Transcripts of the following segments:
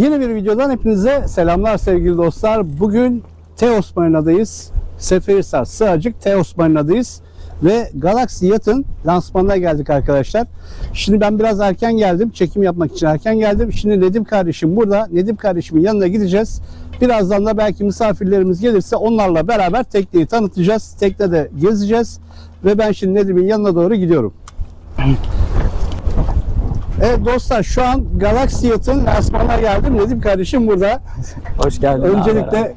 Yeni bir videodan hepinize selamlar sevgili dostlar. Bugün Teos Marina'dayız. Seferihisar Sığacık Teos Marina'dayız. Ve Galaxy Yacht'ın lansmanına geldik arkadaşlar. Şimdi ben biraz erken geldim. Çekim yapmak için erken geldim. Şimdi Nedim kardeşim burada. Nedim kardeşimin yanına gideceğiz. Birazdan da belki misafirlerimiz gelirse onlarla beraber tekneyi tanıtacağız. Teknede gezeceğiz. Ve ben şimdi Nedim'in yanına doğru gidiyorum. Evet dostlar şu an Galaxy Yacht'ın lansmanına geldim. Nedim kardeşim burada. Hoş geldin. Öncelikle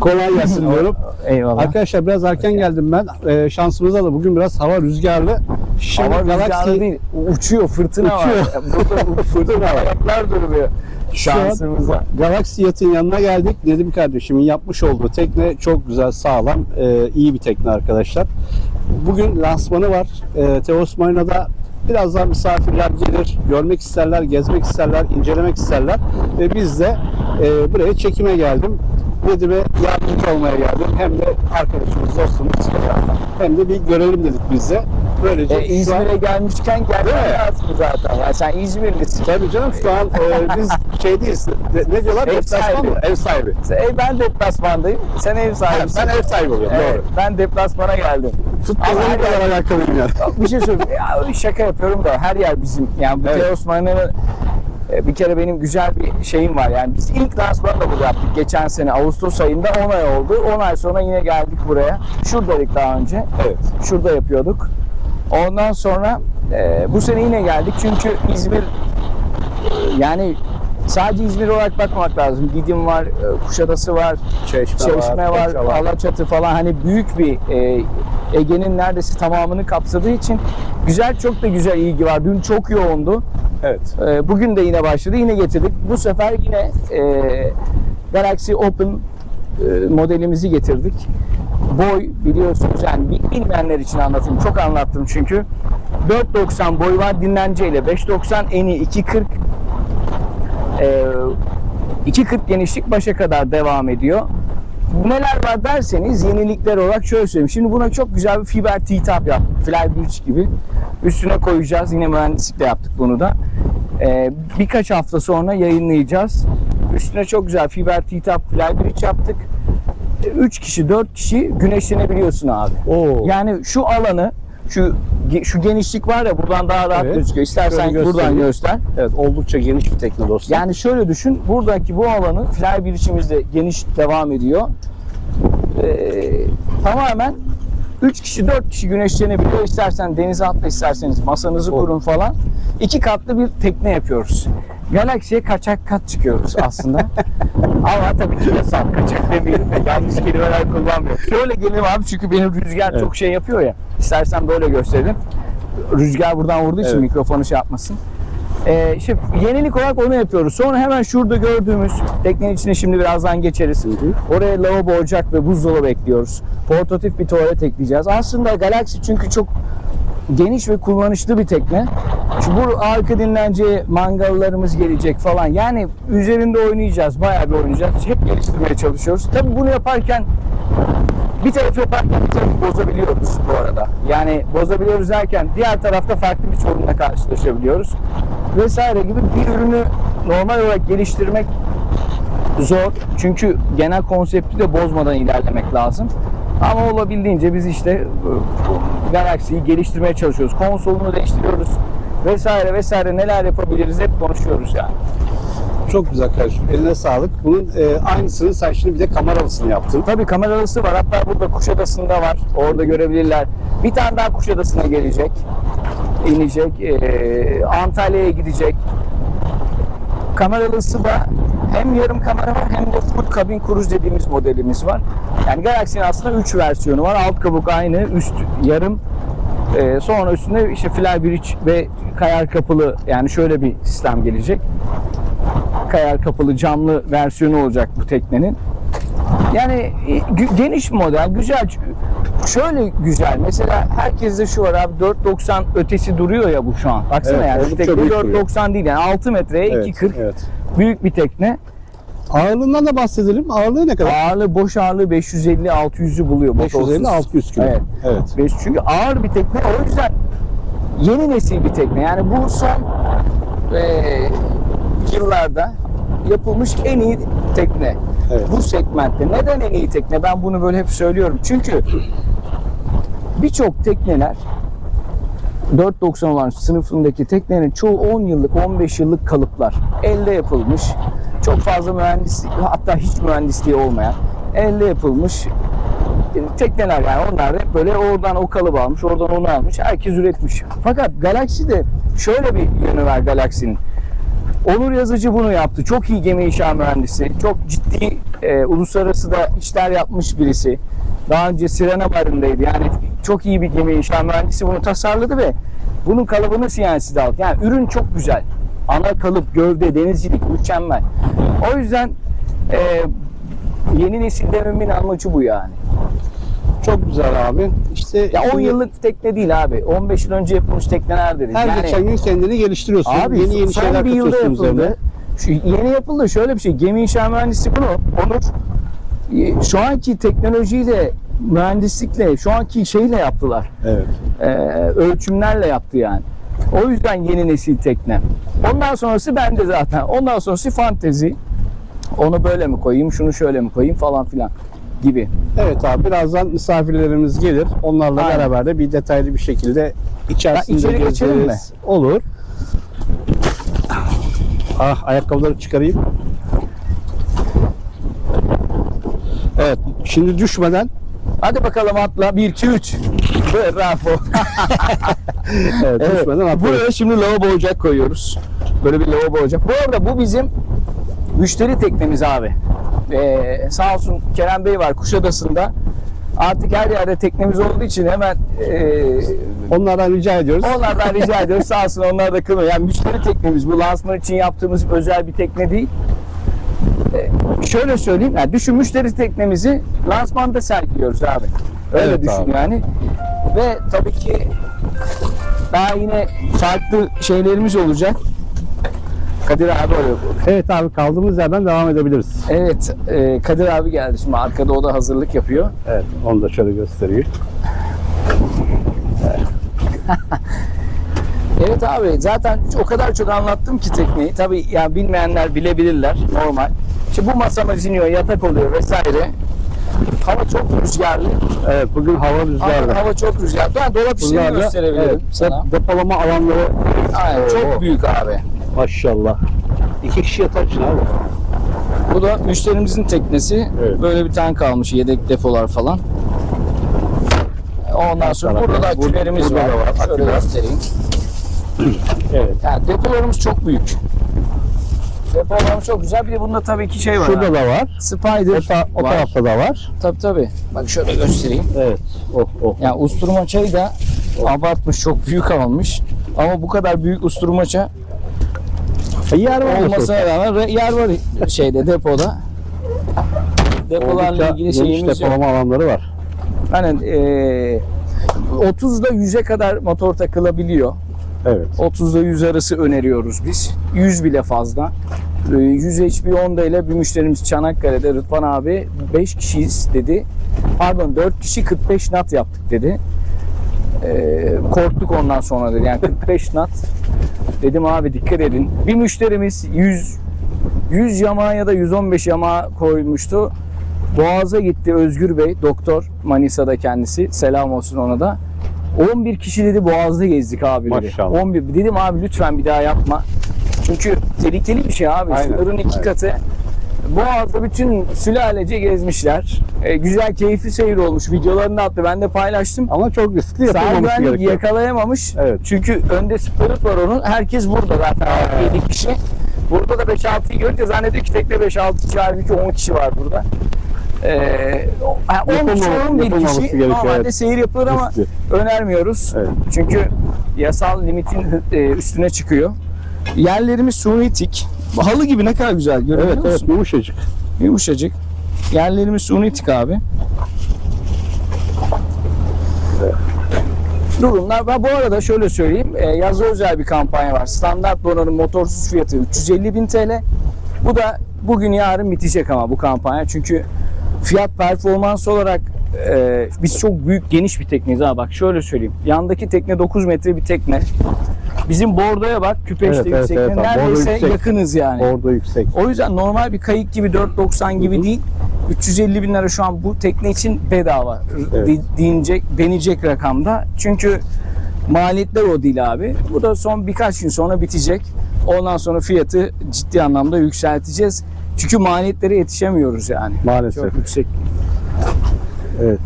kolay gelsin diyorum. Eyvallah. Arkadaşlar biraz erken geldim ben. Ee, şansımıza da bugün biraz hava rüzgarlı. Şimdi Hava Galaxy değil, uçuyor, fırtına Uçuyor. var. Burada fırtına var. Ayaklar an Şansımıza. Galaxy Yacht'ın yanına geldik. Nedim kardeşimin yapmış olduğu tekne çok güzel, sağlam, e, iyi bir tekne arkadaşlar. Bugün lansmanı var. E, Teos Marina'da birazdan misafirler gelir, görmek isterler, gezmek isterler, incelemek isterler. Ve biz de e, buraya çekime geldim. Nedim'e yardımcı olmaya geldim. Hem de arkadaşımız, dostumuz hem de bir görelim dedik biz de. Böylece E, şu an- İzmir'e gelmişken gelmen lazım zaten. Yani sen İzmirlisin. Tabii canım şu an e, biz şeydeyiz. Ne, ne diyorlar? Ev Deplasman sahibi. mı? Ev sahibi. Sen- E, ben deplasmandayım. Sen ev sahibisin. Ben ev sahibi oluyorum. Evet, Doğru. ben deplasmana geldim. Futbolla her kadar alakalıyım yani. Bir şey söyleyeyim. Ya, şaka yapıyorum da her yer bizim. Yani bu Evet. Teos Marina'nın e, bir kere benim güzel bir şeyim var. Yani biz ilk lansmanı da burada yaptık. Geçen sene Ağustos ayında 10 ay oldu. 10 ay sonra yine geldik buraya. Şuradaydık daha önce. Evet. Şurada yapıyorduk. Ondan sonra e, bu sene yine geldik. Çünkü İzmir yani sadece İzmir olarak bakmamak lazım. Didim var, e, Kuşadası var, Çeşme, Çeşme var, var. Alaçatı falan hani büyük bir e, Ege'nin neredeyse tamamını kapsadığı için güzel çok da güzel ilgi var. Dün çok yoğundu. Evet. E, bugün de yine başladı. Yine getirdik. Bu sefer yine e, Galaxy Open e, modelimizi getirdik. Boy biliyorsunuz yani bil- bilmeyenler için anlatayım. Çok anlattım çünkü. 4.90 boy var dinlenceyle. 5.90 eni 2.40 e, 2.40 genişlik başa kadar devam ediyor. Neler var derseniz yenilikler olarak şöyle söyleyeyim. Şimdi buna çok güzel bir fiber T-top yaptık. Flybridge gibi. Üstüne koyacağız. Yine mühendislikle yaptık bunu da. Ee, birkaç hafta sonra yayınlayacağız. Üstüne çok güzel fiber T-top Flybridge yaptık. 3 kişi 4 kişi güneşlenebiliyorsun abi. Oo. Yani şu alanı şu şu genişlik var ya buradan daha rahat Evet. gözüküyor. İstersen Şöyle buradan göster. Evet oldukça geniş bir tekne dostlar. Yani şöyle düşün, buradaki bu alanı fly biçimimizde geniş devam ediyor. Ee, tamamen 3 kişi 4 kişi güneşlenebiliyor. İstersen denize atla isterseniz masanızı Olur. kurun falan. İki katlı bir tekne yapıyoruz. Galaxy'ye kaçak kat çıkıyoruz aslında. Ama tabii ki yasal kaçak demeyelim de yanlış kelimeler kullanmıyorum. Şöyle gelelim abi çünkü benim rüzgar Evet. çok şey yapıyor ya. İstersen böyle gösterelim. Rüzgar buradan vurduğu için Evet. mikrofonu şey yapmasın. Ee, işte yenilik olarak onu yapıyoruz. Sonra hemen şurada gördüğümüz teknenin içine şimdi birazdan geçeriz. Oraya lavabo, ocak ve buzdolabı ekliyoruz. Portatif bir tuvalet ekleyeceğiz. Aslında Galaxy çünkü çok geniş ve kullanışlı bir tekne. Şu bu arka dinlence mangallarımız gelecek falan. Yani üzerinde oynayacağız. Bayağı bir oynayacağız. Hep geliştirmeye çalışıyoruz. Tabii bunu yaparken bir tarafı yaparken bir tarafı bozabiliyoruz bu arada. Yani bozabiliyoruz derken diğer tarafta farklı bir sorunla karşılaşabiliyoruz. Vesaire gibi bir ürünü normal olarak geliştirmek zor. Çünkü genel konsepti de bozmadan ilerlemek lazım. Ama olabildiğince biz işte e, Galaxy'yi geliştirmeye çalışıyoruz. Konsolunu değiştiriyoruz vesaire vesaire neler yapabiliriz hep konuşuyoruz yani. Çok güzel kardeşim. Eline sağlık. Bunun e, aynısını sen şimdi bir de kameralısını yaptın. Tabii kameralısı var. Hatta burada Kuşadası'nda var. Orada görebilirler. Bir tane daha Kuşadası'na gelecek. inecek. Ee, Antalya'ya gidecek. Kameralısı da hem yarım kamera var hem de full cabin cruise dediğimiz modelimiz var. Yani Galaxy'nin aslında 3 versiyonu var. Alt kabuk aynı, üst yarım. Ee, sonra üstünde işte Flybridge ve kayar kapılı yani şöyle bir sistem gelecek. Kayar kapılı camlı versiyonu olacak bu teknenin. Yani e, geniş model, güzel. Şöyle güzel. Mesela herkeste şu var abi 4.90 ötesi duruyor ya bu şu an. Baksana Evet, yani şu tekne büyük duruyor. 4.90 değil yani 6 metreye Evet, 2.40 evet. büyük bir tekne. Ağırlığından da bahsedelim. Ağırlığı ne kadar? Ağırlığı boş ağırlığı 550-600'ü buluyor. motorsuz. 550-600 kilo. Evet. evet. Çünkü ağır bir tekne o yüzden yeni nesil bir tekne. Yani bu son e, yıllarda yapılmış en iyi tekne. Evet. Bu segmentte. Neden en iyi tekne? Ben bunu böyle hep söylüyorum. Çünkü birçok tekneler 490 olan sınıfındaki teknenin çoğu 10 yıllık, 15 yıllık kalıplar. Elde yapılmış. Çok fazla mühendis, hatta hiç mühendisliği olmayan, elde yapılmış e, tekneler yani onlar hep böyle oradan o kalıbı almış, oradan onu almış. Herkes üretmiş. Fakat Galaxy'de şöyle bir yönü var Galaxy'nin. Onur Yazıcı bunu yaptı. Çok iyi gemi inşa mühendisi. Çok ciddi e, uluslararası da işler yapmış birisi. Daha önce Sirena Barı'ndaydı. Yani çok iyi bir gemi inşa mühendisi bunu tasarladı ve bunun kalıbını CNC'de aldı. Yani ürün çok güzel. Ana kalıp, gövde, denizcilik mükemmel. O yüzden e, yeni nesil dememin amacı bu yani. Çok güzel abi. İşte Ya 10 şimdi yıllık tekne değil abi. 15 yıl önce yapılmış tekneler deriz. her geçen gün kendini geliştiriyorsun. Abi yeni yeni son şeyler bir yılda katıyorsun üzerine. yapıldı. Şu yeni yapıldı şöyle bir şey. Gemi inşa mühendisi bunu Onur e, şu anki teknolojiyle mühendislikle şu anki şeyle yaptılar. Evet. Ee, ölçümlerle yaptı yani. O yüzden yeni nesil tekne. Ondan sonrası bende zaten. Ondan sonrası fantezi. Onu böyle mi koyayım, şunu şöyle mi koyayım falan filan gibi. Evet abi birazdan misafirlerimiz gelir. Onlarla Aynen. beraber de bir detaylı bir şekilde içerisinde içeri geçelim gezeriz. Olur. Ah ayakkabıları çıkarayım. Evet şimdi düşmeden Hadi bakalım atla. 1 2 3. Bravo. evet, Evet. düşmeden atlıyoruz. Buraya şimdi lavabo ocak koyuyoruz. Böyle bir lavabo ocak. Bu arada bu bizim müşteri teknemiz abi. Ee, sağ olsun Kerem Bey var Kuşadası'nda. Artık her yerde teknemiz olduğu için hemen e, Onlardan rica ediyoruz. onlardan rica ediyoruz. Sağ olsun onlar da kılmıyor. Yani müşteri teknemiz bu lansman için yaptığımız özel bir tekne değil. Ee, şöyle söyleyeyim. Yani düşün müşteri teknemizi lansmanda sergiliyoruz abi. Öyle Evet düşün abi. yani. Ve tabii ki daha yine farklı şeylerimiz olacak. Kadir abi oraya Evet abi kaldığımız yerden devam edebiliriz. Evet, e, Kadir abi geldi şimdi arkada o da hazırlık yapıyor. Evet onu da şöyle göstereyim. Evet abi zaten o kadar çok anlattım ki tekneyi. Tabii yani bilmeyenler bilebilirler normal. İşte bu masamız iniyor, yatak oluyor vesaire. Hava çok rüzgarlı. Evet bugün hava Hava, rüzgarlı. hava çok rüzgarlı. Ben dolap işini gösterebilirim evet, sana. dep- depolama alanları Aynen, çok büyük abi. Maşallah. İki kişi yatar için abi. Bu da müşterimizin teknesi. Evet. Böyle bir tane kalmış yedek depolar falan. Ondan sonra burada da akülerimiz var. var Şöyle göstereyim. Evet. Yani depolarımız çok büyük. Depolarımız çok güzel. Bir de bunda tabii ki şey var. Şurada da var. Spider O, ta- o var. tarafta da var. Tabii tabii. Bak şöyle göstereyim. Evet. Oh oh. Yani usturmaçayı da abartmış, çok büyük almış. Ama bu kadar büyük usturmaça Yer var olmasına rağmen re- yer var şeyde depoda. Depolarla Oldukça ilgili şeyimiz yok. depolama alanları var. Hani eee 30'da 100'e kadar motor takılabiliyor. Evet. 30'da 100 arası öneriyoruz biz. 100 bile fazla. Ee, 100 HP Honda ile bir müşterimiz Çanakkale'de Rıdvan abi 5 kişiyiz dedi. Pardon 4 kişi 45 nat yaptık dedi. Ee, korktuk ondan sonra dedi. Yani 45 nat. Dedim abi dikkat edin. Bir müşterimiz 100 100 yama ya da 115 yama koymuştu. Boğaz'a gitti Özgür Bey, doktor Manisa'da kendisi. Selam olsun ona da. 11 kişi dedi Boğaz'da gezdik abi dedi. Maşallah. 11 dedim abi lütfen bir daha yapma. Çünkü tehlikeli bir şey abi. Aynen, Sınırın iki aynen. katı. Boğaz'da bütün sülalece gezmişler. Ee, güzel keyifli seyir olmuş. Videolarını attı. Ben de paylaştım. Ama çok riskli yapılmaması gerekiyor. yakalayamamış. Evet. Çünkü önde Spirit var onun. Herkes burada zaten 7 kişi. Burada da 5-6'yı görünce zannediyor ki tekne 5-6 kişi halbuki 10 kişi var burada. Ee, o- ha, 10 kişi Yapılmaması- 11 yapılmaması kişi normalde evet. seyir yapılır ama Riskli. önermiyoruz. Evet. Çünkü yasal limitin e, üstüne çıkıyor. Yerlerimiz suni tik. Halı gibi ne kadar güzel görüyor Evet evet musun? yumuşacık. Yumuşacık. Yerlerimiz suni tik abi. Durumlar. Ben bu arada şöyle söyleyeyim. E, yazı özel bir kampanya var. Standart donanım motorsuz fiyatı 350 bin TL. Bu da bugün yarın bitecek ama bu kampanya. Çünkü fiyat performans olarak e, biz çok büyük geniş bir tekneyiz ha bak şöyle söyleyeyim. Yandaki tekne 9 metre bir tekne. Bizim bordoya bak küpeşte Evet, evet, yüksekliğine evet. Bordo neredeyse yüksek. yakınız yani. Orada yüksek. O yüzden normal bir kayık gibi 4.90 gibi değil. 350 bin lira şu an bu tekne için bedava Evet. de- deyinecek, denecek rakamda. Çünkü maliyetler o değil abi. Bu da son birkaç gün sonra bitecek. Ondan sonra fiyatı ciddi anlamda yükselteceğiz. Çünkü maliyetlere yetişemiyoruz yani. Maalesef. Çok yüksek. Evet.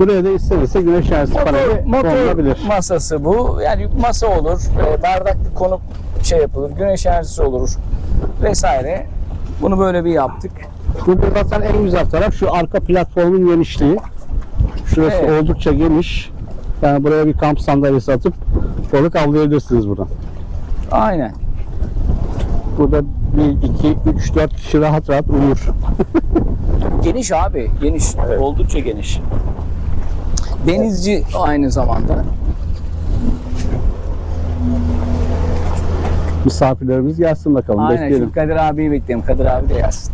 Buraya da istenirse güneş enerjisi paneli konulabilir. masası bu. Yani masa olur, e, bardaklı konup şey yapılır, güneş enerjisi olur vesaire. Bunu böyle bir yaptık. Burada zaten en güzel taraf şu arka platformun genişliği. Şurası Evet. oldukça geniş. Yani buraya bir kamp sandalyesi atıp balık avlayabilirsiniz buradan. Aynen. Burada 1, 2, 3, 4 kişi rahat rahat uyur. Geniş abi, geniş. Oldukça geniş. Denizci aynı zamanda. Misafirlerimiz gelsin bakalım. Aynen Bekleyelim. şu Kadir abiyi bekleyelim. Kadir abi de gelsin.